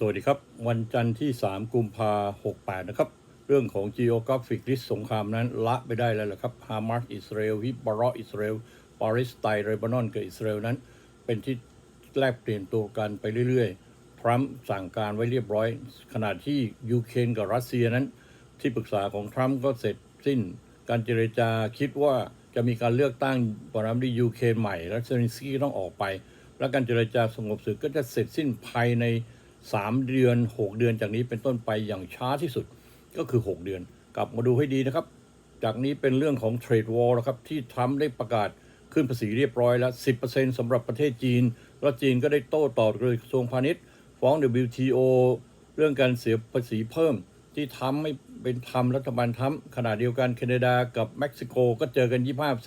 สวัสดีครับ วันจันทร์ที่ 3 กุมภา68นะครับ เรื่องของ geographic risk สงครามนั้นละไปได้แล้วแหละครับฮามาสอิสราเอลฮิบารออิสราเอลปาเลสไตน์เลบานอนกับอิสราเอลนั้น เป็นที่แลกเปลี่ยนตัวกันไปเรื่อยๆ ทรัมป์สั่งการไว้เรียบร้อย ขณะที่ยูเครนกับรัสเซียนั้น ที่ปรึกษาของทรัมป์ก็เสร็จสิ้น การเจรจาคิดว่าจะมีการเลือกตั้งประธานาธิบดียูเครนใหม่และเซนสกี้ต้องออกไป และการเจรจาสงบศึกก็จะเสร็จสิ้นภายใน 3 เดือน 6 เดือนจากนี้เป็นต้นไปอย่างช้าที่สุดก็คือ 6 เดือน กลับมาดูให้ดีนะครับ จากนี้เป็นเรื่องของเทรดวอลแล้วครับที่ทรัมป์ได้ประกาศขึ้นภาษีเรียบร้อยแล้ว 10%สำหรับประเทศจีน แล้วจีนก็ได้โต้ตอบโดยกระทรวงพาณิชย์ ฟ้อง WTO เรื่องการเสียภาษีเพิ่ม ที่ทำไม่เป็นธรรมรัฐบาลทำขณะเดียวกันแคนาดากับเม็กซิโกก็เจอกัน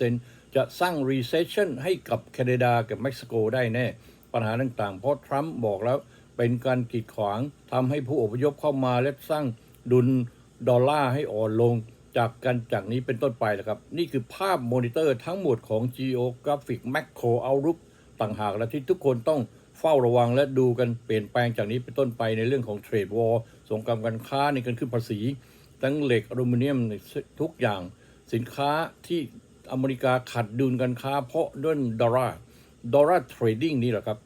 25%จะสร้าง recession ให้กับแคนาดากับเม็กซิโกได้แน่ ปัญหาต่างๆ เพราะทรัมป์บอกแล้ว เป็นการกีดขวางทำให้ผู้อพยพเข้ามาและสร้างดุลดอลลาร์ให้อ่อนลงจากกันจากนี้เป็นต้นไปนะครับ นี่คือภาพมอนิเตอร์ทั้งหมดของ Geographic Macro Outlook ต่างหากและที่ทุกคนต้องเฝ้าระวังและดูกันเปลี่ยนแปลงจากนี้เป็นต้นไปในเรื่องของเทรดวอลสงครามการค้าในการขึ้นภาษี ทั้งเหล็กอลูมิเนียมทุกอย่างสินค้าที่อเมริกาขัดดุลการค้าเพราะด้วยดอลลาร์ดอลลาร์เทรดดิ้งนี่แหละครับ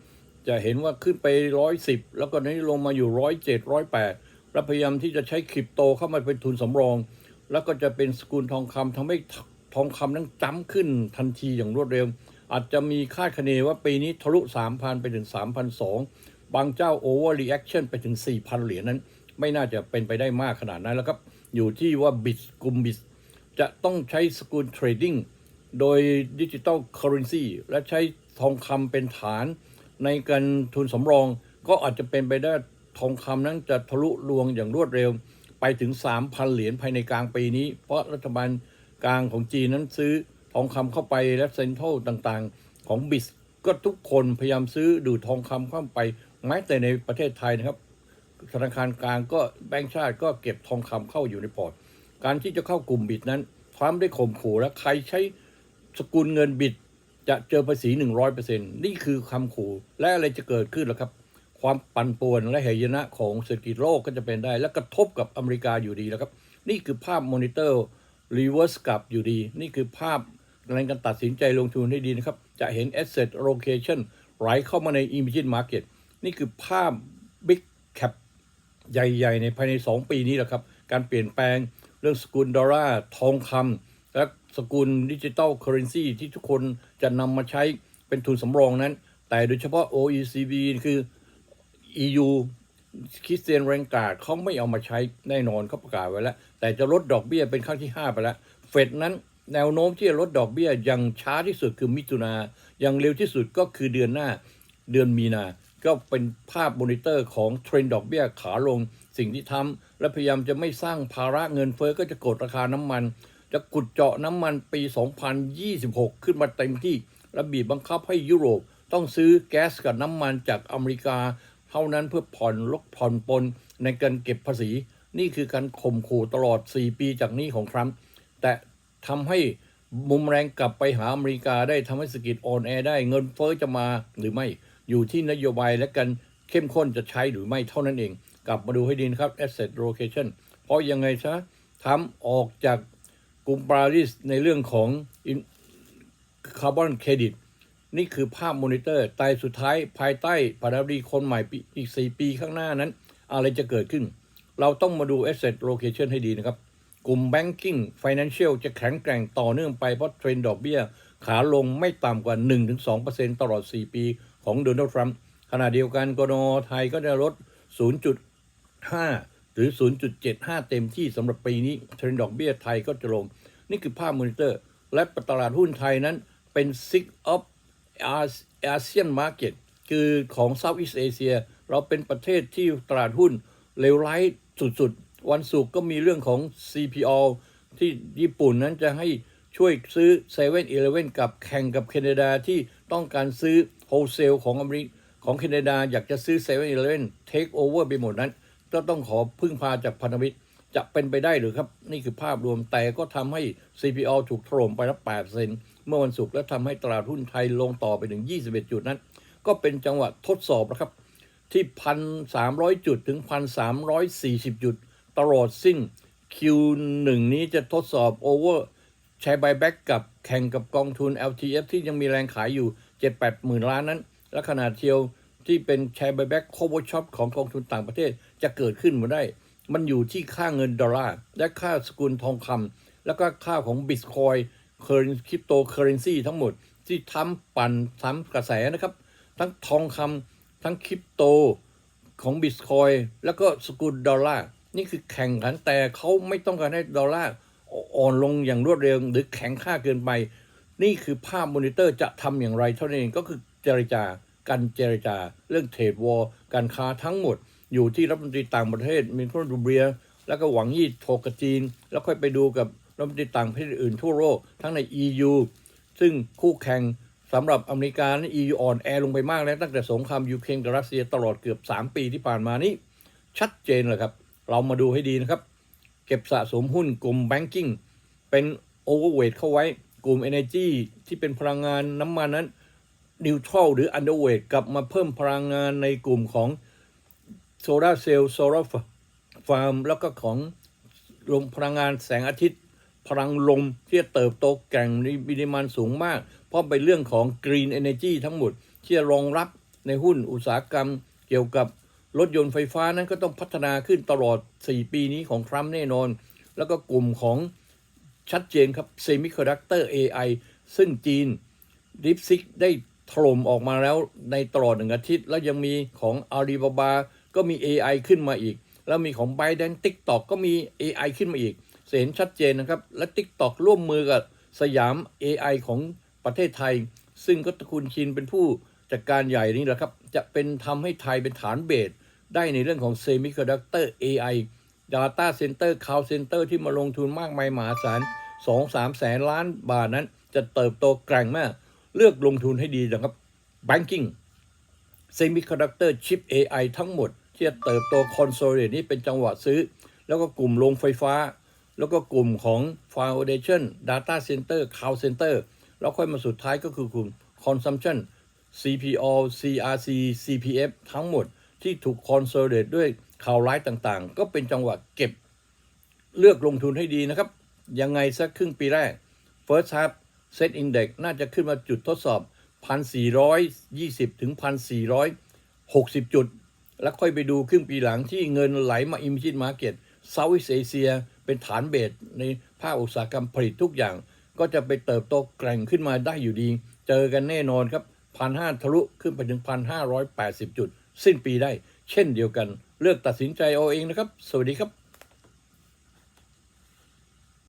จะเห็นว่าขึ้นไปร้อยสิบแล้วก็นี้ลงมาอยู่ร้อยเจ็ดร้อยแปดแล้วพยายามที่จะใช้คริปโตเข้ามาเป็นทุนสำรอง แล้วก็จะเป็นสกุลทองคำทำให้ทองคำนั้นจ้ำขึ้นทันทีอย่างรวดเร็ว อาจจะมีคาดคะเนว่าปีนี้ทะลุ 3,000 ไปถึง3,200บางเจ้าโอเวอร์รีแอคชั่นไปถึง 4,000 เหรียญนั้น ไม่น่าจะเป็นไปได้มากขนาดนั้นแล้วครับ อยู่ที่ว่าบิตกลุ่มบิตจะต้องใช้สกุลเทรดดิ้งโดยดิจิตอลเคอร์เรนซีและใช้ทองคำเป็นฐาน ในการทุนสำรอง ก็อาจจะเป็นไปได้ทองคำนั้นจะทะลุลวงอย่างรวดเร็ว ไปถึง 3,000 เหรียญภายในกลางปีนี้ เพราะรัฐบาลกลางของจีนนั้นซื้อทองคำเข้าไปและเซ็นทรัลต่างๆ ของบิสก็ทุกคนพยายามซื้อดูทองคำเข้าไปแม้แต่ในประเทศไทยนะครับธนาคารกลางก็แบงก์ชาติก็เก็บทองคำเข้าอยู่ในพอร์ต การที่จะเข้ากลุ่มบิดนั้นทรัมได้ข่มขู่และใครใช้สกุลเงินบิด จะเจอภาษี100%นี่คือคำขู่และอะไรจะเกิดขึ้นล่ะครับ ความปั่นป่วนและเหยนะของเศรษฐกิจโลกก็จะเป็นได้ และกระทบกับอเมริกาอยู่ดีแล้วครับ นี่คือภาพมอนิเตอร์รีเวิร์สกลับอยู่ดี นี่คือภาพในการตัดสินใจลงทุนให้ดีนะครับ จะเห็น asset Location ไหลเข้ามาใน emerging market นี่คือภาพ big cap ใหญ่ ๆ ในภายใน 2 ปีนี้แหละครับ การเปลี่ยนแปลงเรื่องสกุลดอลลาร์ทองคำ สกุลดิจิตอลเคอร์เรนซีที่ทุกคนจะนำมาใช้เป็นทุนสำรองนั้น แต่โดยเฉพาะ OECD คือ EU คริสเตียนแรงกาดเขาไม่เอามาใช้แน่นอนเขาประกาศไว้แล้ว แต่จะลดดอกเบี้ยเป็นครั้งที่ 5 ไปแล้ว เฟดนั้นแนวโน้มที่จะลดดอกเบี้ยยังช้าที่สุดคือมิถุนายังเร็วที่สุดก็คือเดือนหน้าเดือนมีนา ก็เป็นภาพมอนิเตอร์ของเทรนด์ดอกเบี้ยขาลงสิ่งที่ทำและพยายามจะไม่สร้างภาระเงินเฟ้อก็จะกดราคาน้ำมัน จะกุดเจาะน้ำมันปี 2026 ขึ้นมาเต็มที่และบีบบังคับให้ยุโรป ต้องซื้อแก๊สกับน้ำมันจากอเมริกา เท่านั้นเพื่อผ่อนลดผ่อนปนในการเก็บภาษี นี่คือการข่มขู่ตลอด 4 ปีจากนี้ของทรัมป์แต่ทำให้มุมแรงกลับไปหาอเมริกาได้ทำให้เศรษฐกิจอ่อนแอได้เงินเฟ้อจะมาหรือไม่อยู่ที่นโยบายและการเข้มข้นจะใช้หรือไม่เท่านั้นเอง กลับมาดูให้ดีนะครับ asset location เพราะยังไงซะทำออกจาก กลุ่มปารีสในเรื่องของคาร์บอนเครดิตนี่คือภาพมอนิเตอร์ไตรสุดท้ายภายใต้ประธานาธิบดีคนใหม่ปีอีก 4 ปีข้างหน้านั้น อะไรจะเกิดขึ้น เราต้องมาดู asset Location ให้ดีนะครับ กลุ่ม banking financial จะแข็งแกร่งต่อเนื่องไปเพราะเทรนด์ดอกเบี้ย ขาลงไม่ต่ำกว่า 1-2%ตลอด 4 ปีของโดนัลด์ทรัมป์ขณะเดียวกันกนอไทยก็จะลด 0.5 หรือ 0.75 เต็มที่สำหรับปีนี้เทรนด์ดอกเบี้ยไทยก็จะลง นี่คือภาพมอนิเตอร์ และตลาดหุ้นไทยนั้นเป็น six of ASEAN Market คือของ Southeast Asia เราเป็นประเทศที่ตลาดหุ้นเลวร้ายสุดๆ วันศุกร์ก็มีเรื่องของ CPO ที่ญี่ปุ่นนั้นจะให้ช่วยซื้อ7 e เ e ่ e อกับแข่งกับแคนาดาที่ต้องการซื้อโฮเซลของอเมริกของแคนาดาอยากจะซื้อ7 e เ e ่ e เทคโอเวอร์ไปหมดนั้น ก็ต้องขอพึ่งพาจากพันธมิตร จะเป็นไปได้หรือครับ นี่คือภาพรวมแต่ก็ทำให้ CPO ถูกถล่มไปละ8เซนเมื่อวันศุกร์และทำให้ตลาดหุ้นไทยลงต่อไปถึง 21 จุดนั้น ก็เป็นจังหวะทดสอบนะครับ ที่พันสามร้อยจุดถึงพันสามร้อยสี่สิบจุด ตลอดสิ้น Q1 นี้จะทดสอบโอเวอร์ใช้ buyback กับแข่งกับกองทุน LTF ที่ยังมีแรงขายอยู่ 7-8 หมื่นล้านนั้น และขนาดเทียวที่เป็นใช้ buyback cover shop ของกองทุนต่างประเทศจะเกิดขึ้นมาได้ มันอยู่ที่ค่าเงินดอลลาร์ และค่าสกุลทองคำแล้วก็ค่าของบิตคอยเคอร์คริปโตเคอเรนซีทั้งหมดที่ทำปั่นทำกระแสนะครับ ทั้งทองคำทั้งคริปโตของบิตคอยแล้วก็สกุลดอลลาร์ นี่คือแข่งขันแต่เขาไม่ต้องการให้ดอลลาร์อ่อนลงอย่างรวดเร็วหรือแข็งค่าเกินไป นี่คือภาพมอนิเตอร์จะทำอย่างไรเท่านั้นเองก็คือเจรจาการเจรจา เรื่องเทรดวอลการค้าทั้งหมด อยู่ที่รัฐมนตรีต่างประเทศมินโครดูเบียแล้วก็หวังยี่โทกับจีน แล้วค่อยไปดูกับรัฐมนตรีต่างประเทศอื่นทั่วโลกทั้งใน EU ซึ่งคู่แข่งสำหรับอเมริกานี่ EU อ่อนแอลงไปมากแล้วตั้งแต่สงครามยูเครนกับรัสเซียตลอดเกือบ 3 ปีที่ผ่านมานี้ ชัดเจนเลยครับ เรามาดูให้ดีนะครับ เก็บสะสมหุ้นกลุ่มแบงกิ้งเป็นโอเวอร์เวทเข้าไว้กลุ่ม Energy ที่เป็นพลังงานน้ำมันนั้นนิวทรัลหรืออันเดอร์เวทกลับมาเพิ่มพลังงานในกลุ่มของ โซลาเซลล์โซลาร์ฟาร์มแล้วก็ของลมพลังงานแสงอาทิตย์ พลังลมที่จะเติบโตแก่งในปริมาณสูงมาก เพราะเป็นเรื่องของ Green Energy ทั้งหมด ที่จะรองรับในหุ้นอุตสาหกรรม เกี่ยวกับรถยนต์ไฟฟ้านั้นก็ต้องพัฒนาขึ้นตลอด 4 ปีนี้ของทรัมป์แน่นอน แล้วก็กลุ่มของชัดเจนครับ Semiconductor AI ซึ่งจีน d e e p s e e k ได้ถล่มออกมาแล้วในตลอดหนึ่งอาทิตย์ แล้วยังมีของ Alibaba ก็มี AI ขึ้นมาอีก แล้วมีของ b i d e n TikTok ก็มี AI ขึ้นมาอีกเห็นชัดเจนนะครับ และ TikTok ร่วมมือกับสยาม AI ของประเทศไทย ซึ่งก็ตระกูลชินเป็นผู้จัดการใหญ่นี่แหละครับ จะเป็นทำให้ไทยเป็นฐานเบสได้ในเรื่องของ Semiconductor AI Data Center Cloud Center ที่มาลงทุนมากมายมหาศาล2-3 แสนล้านบาทนั้น จะเติบโตแกร่งมาก เลือกลงทุนให้ดีนะครับ Banking Semiconductor Chip AI ทั้งหมด ที่จะเติบโตคอนโซลเดนี้เป็นจังหวะซื้อ แล้วก็กลุ่มโรงไฟฟ้า แล้วก็กลุ่มของ Foundation Data Center Cloud Center แล้วค่อยมาสุดท้ายก็คือกลุ่ม Consumption CPO CRC CPF ทั้งหมดที่ถูกคอนโซลเดตด้วยข่าวร้ายต่างๆ ก็เป็นจังหวะเก็บเลือกลงทุนให้ดีนะครับ ยังไงสักครึ่งปีแรก First half Set Index น่าจะขึ้นมาจุดทดสอบ 1,420 ถึง 1,460 จุด แล้วค่อยไปดูครึ่งปีหลังที่เงินไหลมาอิมชินมาร์เก็ตเซาท์อีสเอเชีย เป็นฐานเบสในภาคอุตสาหกรรมผลิตทุกอย่าง ก็จะไปเติบโตแกร่งขึ้นมาได้อยู่ดี เจอกันแน่นอนครับพันห้าทะลุขึ้นไปถึงพันห้าร้อยแปดสิบจุด สิ้นปีได้ เช่นเดียวกัน เลือกตัดสินใจเอาเองนะครับ สวัสดีครับ